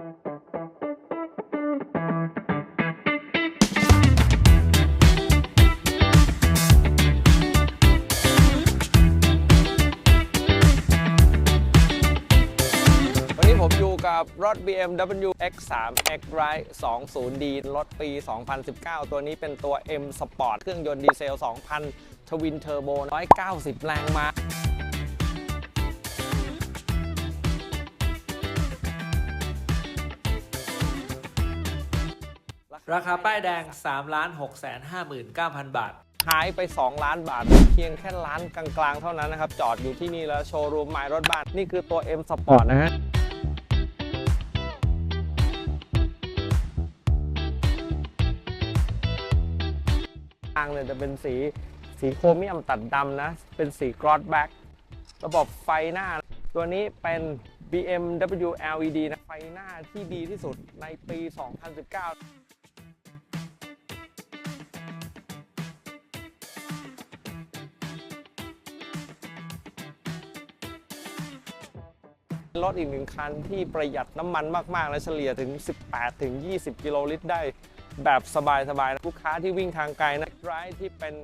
วันนี้ผมอยู่กับรถ BMW X3 X-Ride 20D รถปี 2019 ตัวนี้เป็นตัว M Sport เครื่องยนต์ดีเซล 2,000 ทวินเทอร์โบ 190 แรงม้า ราคาป้ายแดง 3 6 5 9 0 0 0 บาท หายไป 2 ล้านบาท เพียงแค่ล้านกลางๆ เท่านั้นนะครับ จอดอยู่ที่นี่แล้วโชว์รูมไมล์รถบ้าน นี่คือตัว M Sport นะฮะทางเนี่ยจะเป็นสีสีโครเมียมตัดดำนะ เป็นสีกรอสแบ็กระบบไฟหน้า ตัวนี้เป็น BMW LED นะ ไฟหน้าที่ดีที่สุดในปี 2019 รถอีกหนึ่งคันที่ประหยัดน้ำมันมาก ๆ และเฉลี่ยถึง 18 ถึง 20 กิโลลิตรได้แบบสบายๆนะลูกค้าที่วิ่งทางไกลนะไรที่เป็น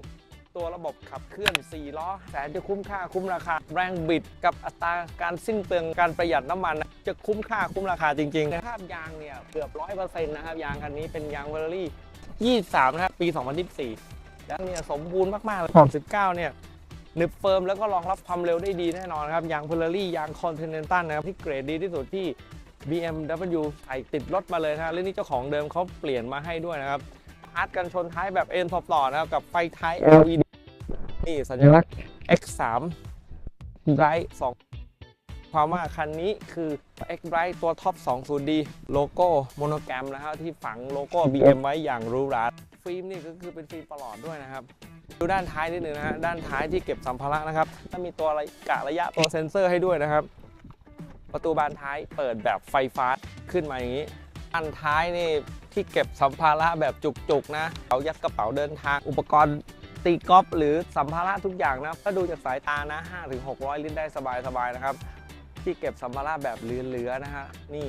ตัวระบบขับเคลื่อน 4 ล้อ แสนจะคุ้มค่าคุ้มราคา แรงบิดกับอัตราการสิ้นเปลืองการประหยัดน้ำมันนะจะคุ้มค่าคุ้มราคาจริงๆสภาพยางเนี่ยเกือบ 100%นะครับ ยางคันนี้เป็นยางเวอร์รี่ 23 นะครับ ปี 2024 แล้วเนี่ยสมบูรณ์มากๆเลยของ19เนี่ย หนึบเฟิร์มแล้วก็รองรับความเร็วได้ดีแน่นอนครับยางเพลอรี่ยางคอนเทนเนนตัลนะครับที่เกรดดีที่สุดที่ BMW ใส่ติดรถมาเลยนะฮะและนี่เจ้าของเดิมเขาเปลี่ยนมาให้ด้วยนะครับพาร์ทกันชนท้ายแบบ N ท็อปต่อนะครับกับไฟท้าย LED นี่สัญลักษณ์ X3 Bright 2ความว่าคันนี้คือ X Bright ตัวท็อป 20D โลโก้โมโนแกรมนะครับที่ฝังโลโก้ BM ไว้อย่างรูหราฟิล์มนี่ก็คือเป็นฟิล์มประหลอดด้วยนะครับ ดูด้านท้ายนิดนึงนะฮะด้านท้ายที่เก็บสัมภาระนะครับถ้ามีตัวระกะระยะตัวเซ็นเซอร์ให้ด้วยนะครับ ประตูบานท้ายเปิดแบบไฟฟ้าขึ้นมาอย่างนี้อันท้ายนี่ที่เก็บสัมภาระแบบจุกๆนะเอายัดกระเป๋าเดินทางอุปกรณ์ตีกอล์ฟหรือสัมภาระทุกอย่างนะก็ดูจากสายตานะ 5-600 ลิตรได้สบายๆนะครับ ที่เก็บสัมภาระแบบเหลือๆนะฮะนี่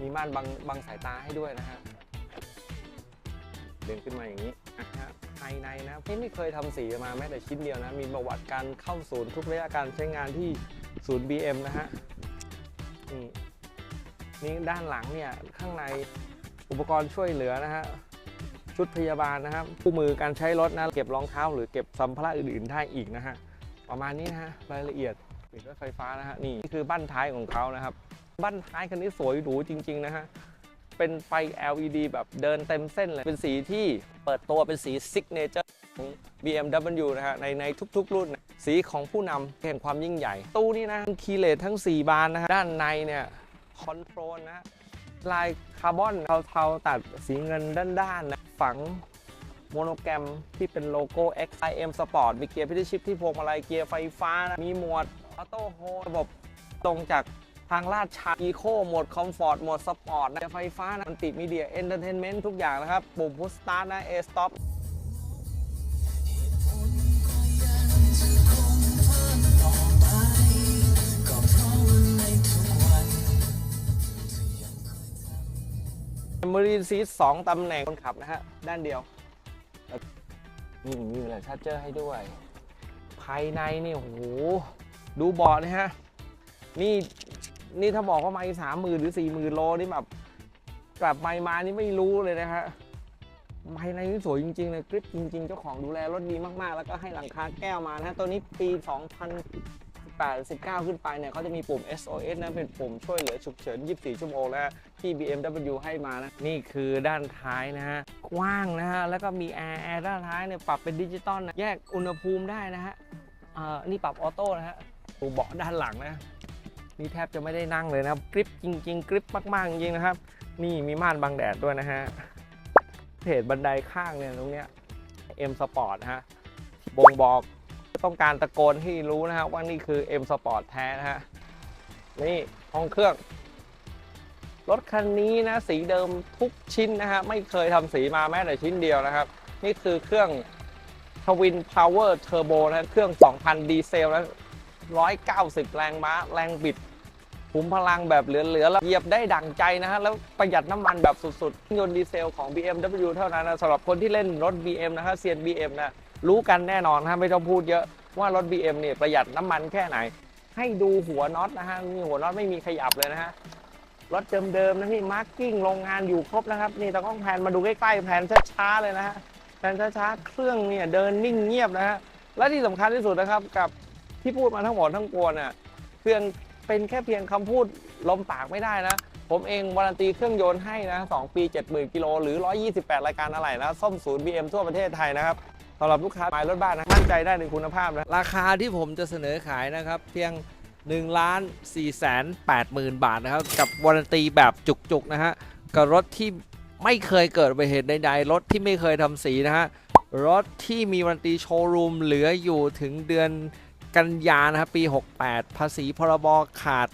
มีม่านบังบังสายตาให้ด้วยนะฮะเดินขึ้นมาอย่างนี้อะฮะ ภายในนะพี่ไม่เคยทำสีมาแม้แต่ชิ้นเดียวนะ มีประวัติการเข้าศูนย์ทุกระยะการใช้งานที่ศูนย์ BM นะฮะนี่นี่ด้านหลังเนี่ยข้างในอุปกรณ์ช่วยเหลือนะฮะชุดพยาบาลนะครับคู่มือการใช้รถนะเก็บรองเท้า หรือเก็บสัมภาระอื่นๆได้อีกนะฮะประมาณนี้นะฮะรายละเอียดปิดด้วยไฟฟ้านะฮะนี่นี่คือบั้นท้ายของเขานะครับ บั้นท้ายคันนี้สวยหรูจริง ๆ นะฮะ เป็นไฟ LED แบบเดินเต็มเส้นเลย เป็นสีที่เปิดตัวเป็นสีซิกเนเจอร์ของ BMW นะฮะในในทุกๆ รุ่นนะสีของผู้นำแห่งความยิ่งใหญ่ ตู้นี้นะคีย์เลสทั้ง 4 บานนะฮะด้านในเนี่ยคอนโทรลนะลายคาร์บอนเทาๆตัดสีเงินด้านๆนะฝังโมโนแกรมที่เป็นโลโก้ XIM Sport มีเกียร์พิทิชิปที่พวงมาลัยเกียร์ไฟฟ้านะมีหมดออโต้โฮระบบตรงจาก ทางลาดชันอีโคโหมดคอมฟอร์ตโหมดสปอร์ตนะไฟฟ้านะมันติมีเดียเอนเตอร์เทนเมนต์ทุกอย่างนะครับ ปุ่มพุชสตาร์ทนะเอสต็อปม o รีซีสองตำแหน่งคนขับนะฮะ ด้านเดียวแล้วนี่มีอะไรชาร์เจอร์ให้ด้วย ภายในนี่โอ้โห ดูเบาะนะฮะ นี่ นี่ถ้าบอกว่าไม่สามหมื่นหรือสี่หมื่นโลนี่แบบกลับไม่มานี่ไม่รู้เลยนะฮะภายในนี่สวยจริงๆเลยกริปจริง ๆ เจ้าของดูแลรถดีมากๆ แล้วก็ให้หลังคาแก้วมานะตัวนี้ปี 2018 19 ขึ้นไปเนี่ยเขาจะมีปุ่ม SOS นะเป็นปุ่มช่วยเหลือฉุกเฉิน 24 ชั่วโมงแล้วที่ BMW ให้มานะ นี่คือด้านท้ายนะฮะ กว้างนะฮะ แล้วก็มีแอร์แอร์ด้านท้ายเนี่ยปรับเป็นดิจิตอลนะแยกอุณหภูมิได้นะฮะ เอ่อ นี่ปรับออโต้นะฮะดูเบาะด้านหลังนะ นี่แทบจะไม่ได้นั่งเลยนะครับกริปจริงๆกริปมากๆจริงๆนะครับ นี่มีม่านบังแดดด้วยนะฮะเพจบันไดข้างเนี่ยตรงเนี้ย M Sport นะฮะบ่งบอกต้องการตะโกนให้รู้นะฮะว่านี่คือ M Sport แท้นะฮะนี่ห้องเครื่อง รถคันนี้นะสีเดิมทุกชิ้นนะฮะไม่เคยทำสีมาแม้แต่ชิ้นเดียวนะครับ นี่คือเครื่อง Twin Power Turbo นะเครื่อง 2,000 ดีเซลนะ190 แรงม้า แรงบิด มพลังแบบเหลือๆแล้วเหยียบได้ดั่งใจนะฮะแล้วประหยัดน้ำมันแบบสุดๆยนต์ดีเซลของ BMW เท่านั้นนะสำหรับคนที่เล่นรถ BM นะฮะเซียน BM นะรู้กันแน่นอนนะฮะไม่ต้องพูดเยอะว่ารถ BM เนี่ยประหยัดน้ำมันแค่ไหน ให้ดูหัวน็อตนะฮะนี่หัวน็อตไม่มีขยับเลยนะฮะรถเดิมๆนะพี่มาร์กิ้งโรงงานอยู่ครบนะครับนี่ตะกล้องแพนมาดูใกล้ๆแพนช้าๆเลยนะฮะแพนช้าๆเครื่องเนี่ยเดินนิ่งเงียบนะฮะและที่สำคัญที่สุดนะครับกับที่พูดมาทั้งหมดทั้งปวงเนี่ยเพียง เป็นแค่เพียงคำพูดลมปากไม่ได้นะ ผมเองวารันตีเครื่องยนต์ให้นะ 2 ปี 70,000กิโลหรือ 128 รายการอะไหล่นะซ่อมศูนย์ BM ทั่วประเทศไทยนะครับสำหรับลูกค้าหมายรถบ้านนะ มั่นใจได้ในคุณภาพนะ ราคาที่ผมจะเสนอขายนะครับ เพียง1ล้าน4แสน8หมื่นบาทนะครับ กับวารันตีแบบจุกๆนะฮะ กับรถที่ไม่เคยเกิดอุบัติเหตุใดๆ รถที่ไม่เคยทำสีนะฮะ รถที่มีวารันตีโชว์รูมเหลืออยู่ถึงเดือน กันยานะครับปี 68 ภาษีพรบขาด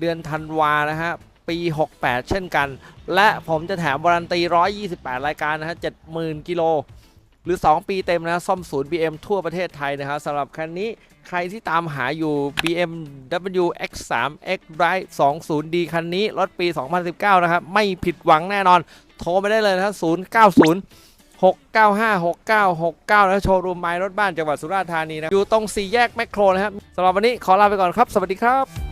เดือนธันวานะฮะปี 68 เช่นกัน และผมจะแถมวารันตี 128 รายการนะฮะ70,000 กิโล หรือ 2 ปีเต็มนะซ่อมศูนย์ BM ทั่วประเทศไทยนะครับสำหรับคันนี้ใครที่ตามหาอยู่ BMW X3 X Drive 20D คันนี้ รถปี 2019 นะครับ ไม่ผิดหวังแน่นอน โทรไปได้เลยนะครับ090 695 6969 แล้วโชว์รูมไม้รถบ้านจังหวัดสุราษฎร์ธานีนะอยู่ตรงสี่แยกแมคโครนะครับสำหรับวันนี้ขอลาไปก่อนครับ สวัสดีครับ